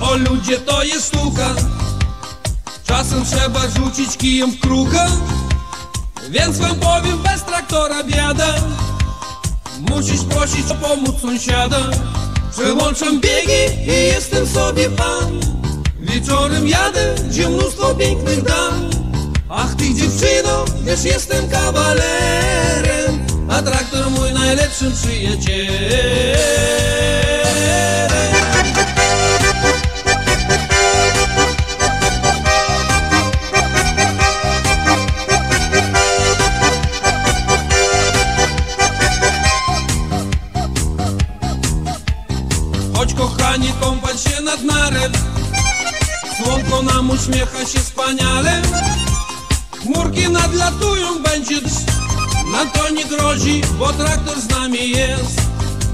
O ludzie to jest sztuka. Czasem trzeba rzucić kijem w kruka Więc wam powiem bez traktora biada. Musisz prosić o pomoc sąsiada. Przełączam biegi i jestem sobie pan. Wieczorem jadę, gdzie mnóstwo pięknych dam. Ach ty dziewczyno, wiesz jestem kawalerem. A traktor mój najlepszym przyjacielem Chodź kochanie kąpać się nad narem. Słonko nam uśmiecha się wspaniale. Chmurki nadlatują, będzie deszcz Nam to nie grozi, bo traktor z nami jest.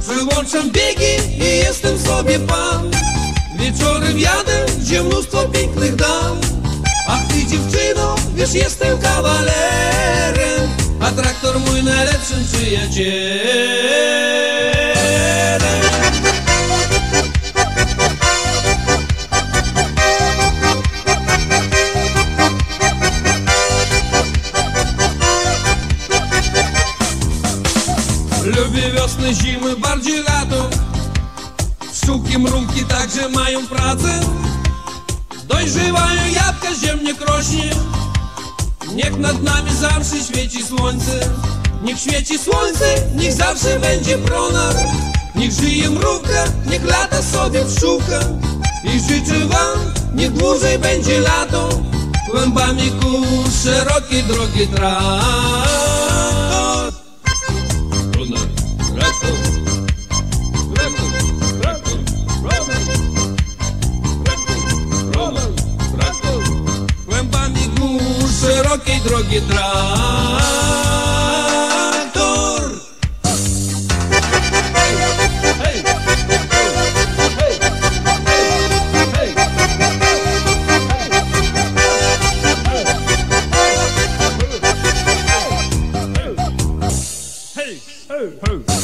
Przełączam biegi i jestem sobie pan. Wieczorem jadę, gdzie mnóstwo pięknych dam. Ach ty dziewczyno, wiesz jestem kawalerem. A traktor mój najlepszym przyjacielem Lubię wiosnę, zimy, bardziej lato. Pszczółki, mrówki także mają pracę. Dojrzewają jabłka, ziemniak rośnie Niech nad nami zawsze świeci słońce. Niech świeci słońce, niech zawsze będzie pronar. Niech żyje mrówka, niech lata sobie pszczółka I życzę wam, niech dłużej będzie lato. Kłębami ku szerokiej drogi traktor szerokiej drogi traktor. Hej! Hej!